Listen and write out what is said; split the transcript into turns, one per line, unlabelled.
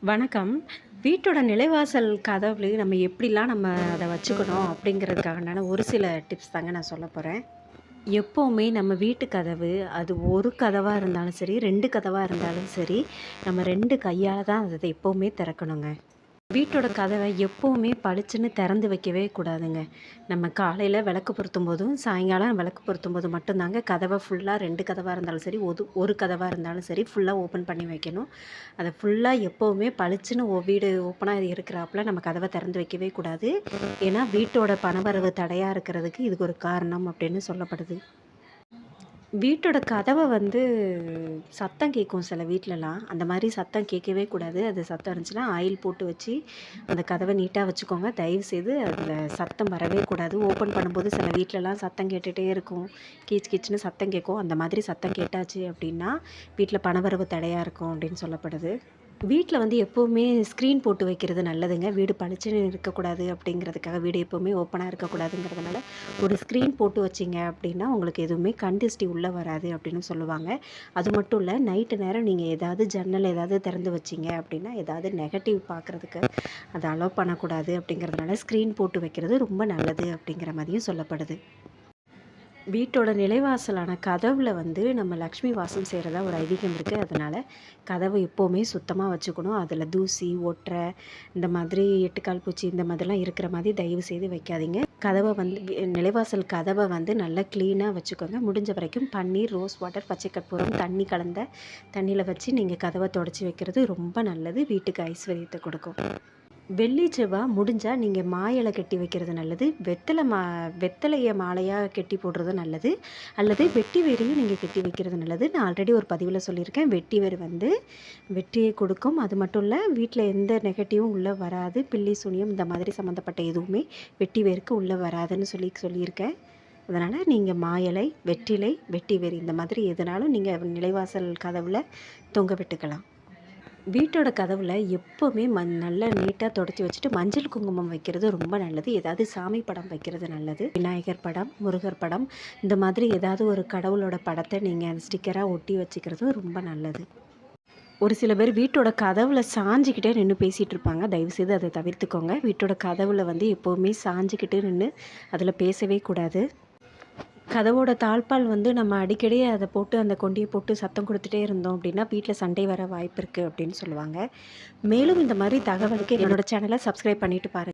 வணக்கம். வீட்டோட நிலைவாசல் கதவு நம்ம எப்படிலாம் நம்ம அதை வச்சுக்கணும் அப்படிங்கிறதுக்காகனால ஒரு சில டிப்ஸ் தாங்க நான் சொல்ல போகிறேன் எப்போவுமே நம்ம வீட்டு கதவு அது ஒரு கதவாக இருந்தாலும் சரி ரெண்டு கதவாக இருந்தாலும் சரி நம்ம ரெண்டு கையால் தான் அதை எப்போவுமே திறக்கணுங்க. வீட்டோட கதவை எப்போவுமே பளிச்சுன்னு திறந்து வைக்கவே கூடாதுங்க. நம்ம காலையில் விளக்கு பொருத்தும் போதும் சாயங்காலம் விளக்கு பொருத்தும் போது மட்டும்தாங்க கதவை ஃபுல்லாக ரெண்டு கதவாக இருந்தாலும் சரி ஒரு ஒரு கதவாக இருந்தாலும் சரி ஃபுல்லாக ஓப்பன் பண்ணி வைக்கணும். அதை ஃபுல்லாக எப்போவுமே பளிச்சுன்னு வீடு ஓப்பனாக இருக்கிறாப்புல நம்ம கதவை திறந்து வைக்கவே கூடாது. ஏன்னா வீட்டோட பணவரவு தடையாக இருக்கிறதுக்கு இதுக்கு ஒரு காரணம் அப்படின்னு சொல்லப்படுது. வீட்டோட கதவை வந்து சத்தம் கேட்கும் சில வீட்டிலலாம் அந்த மாதிரி சத்தம் கேட்கவே கூடாது. அது சத்தம் இருந்துச்சுன்னா ஆயில் போட்டு வச்சு அந்த கதவை நீட்டாக வச்சுக்கோங்க. தயவு செய்து அதில் சத்தம் வரவே கூடாது. ஓப்பன் பண்ணும்போது சில வீட்டிலலாம் சத்தம் கேட்டுகிட்டே இருக்கும். கீச் கீச்சுன்னு சத்தம் கேட்கும். அந்த மாதிரி சத்தம் கேட்டாச்சு அப்படின்னா வீட்டில் பணவரவு தடையாக இருக்கும் அப்படின்னு சொல்லப்படுது. வீட்டில் வந்து எப்போவுமே ஸ்க்ரீன் போட்டு வைக்கிறது நல்லதுங்க. வீடு பளிச்சுன்னு இருக்கக்கூடாது அப்படிங்கிறதுக்காக வீடு எப்போவுமே ஓப்பனாக இருக்கக்கூடாதுங்கிறதுனால ஒரு ஸ்க்ரீன் போட்டு வச்சிங்க அப்படின்னா உங்களுக்கு எதுவுமே கண்டிஸ்டி உள்ளே வராது அப்படின்னு சொல்லுவாங்க. அது மட்டும் இல்லை நைட்டு நேரம் நீங்கள் ஏதாவது ஜன்னல் ஏதாவது திறந்து வச்சிங்க அப்படின்னா ஏதாவது நெகட்டிவ் பார்க்குறதுக்கு அதை அலோவ் பண்ணக்கூடாது அப்படிங்கிறதுனால ஸ்க்ரீன் போட்டு வைக்கிறது ரொம்ப நல்லது அப்படிங்கிற மாதிரியும் சொல்லப்படுது. வீட்டோட நிலைவாசலான கதவில் வந்து நம்ம லக்ஷ்மி வாசம் செய்கிறதா ஒரு ஐதீகம் இருக்குது அதனால் கதவை எப்போவுமே சுத்தமாக வச்சுக்கணும். அதில் தூசி ஒட்டுற இந்த மாதிரி எட்டுக்கால் பூச்சி இந்த மாதிரிலாம் இருக்கிற மாதிரி தயவு செய்து வைக்காதீங்க. கதவை வந்து நிலைவாசல் கதவை வந்து நல்லா க்ளீனாக வச்சுக்கோங்க. முடிஞ்ச வரைக்கும் பன்னீர் ரோஸ் வாட்டர் பச்சை கற்பூரம் தண்ணி கலந்த தண்ணியில் வச்சு நீங்கள் கதவை தொடச்சி வைக்கிறது ரொம்ப நல்லது. வீட்டுக்கு ஐஸ்வர்யத்தை கொடுக்கும். வெள்ளி செவ்வாய் முடிஞ்சால் நீங்கள் மாயலை கட்டி வைக்கிறது நல்லது. வெத்தலை மா வெத்தலையை மாலையாக கட்டி போடுறது நல்லது. அல்லது வெட்டி வேரையும் நீங்கள் கட்டி வைக்கிறது நல்லது. நான் ஆல்ரெடி ஒரு பதிவில் சொல்லியிருக்கேன். வெட்டி வேர் வந்து வெற்றியை கொடுக்கும். அது மட்டும் இல்லை வீட்டில் எந்த நெகட்டிவும் உள்ளே வராது. பில்லி சுனியம் இந்த மாதிரி சம்மந்தப்பட்ட எதுவுமே வெட்டி வேருக்கு உள்ளே வராதுன்னு சொல்லி சொல்லியிருக்கேன். அதனால் நீங்கள் மாயலை வெற்றிலை வெட்டி வேர் இந்த மாதிரி எதுனாலும் நீங்கள் நிலைவாசல் கதவில் தொங்க விட்டுக்கலாம். வீட்டோட கதவில் எப்போவுமே மண் நல்லா நீட்டாக தொடச்சி வச்சுட்டு மஞ்சள் குங்குமம் வைக்கிறது ரொம்ப நல்லது. ஏதாவது சாமி படம் வைக்கிறது நல்லது. விநாயகர் படம் முருகர் படம் இந்த மாதிரி ஏதாவது ஒரு கடவுளோட படத்தை நீங்கள் ஸ்டிக்கராக ஒட்டி வச்சுக்கிறதும் ரொம்ப நல்லது. ஒரு சில பேர் வீட்டோட கதவுல சாஞ்சிக்கிட்டே நின்று பேசிகிட்டு இருப்பாங்க. தயவுசெய்து அதை தவிர்த்துக்கோங்க. வீட்டோட கதவுல வந்து எப்போவுமே சாஞ்சிக்கிட்டே நின்று அதில் பேசவே கூடாது. கதவோட தாழ்பால் வந்து நம்ம அடிக்கடி அதை போட்டு அந்த கொண்டியை போட்டு சத்தம் கொடுத்துட்டே இருந்தோம் அப்படின்னா வீட்டில் சண்டை வர வாய்ப்பு இருக்குது அப்படின்னு சொல்லுவாங்க. மேலும் இந்த மாதிரி தகவலுக்கு என்னோட சேனலை சப்ஸ்கிரைப் பண்ணிட்டு பாருங்க.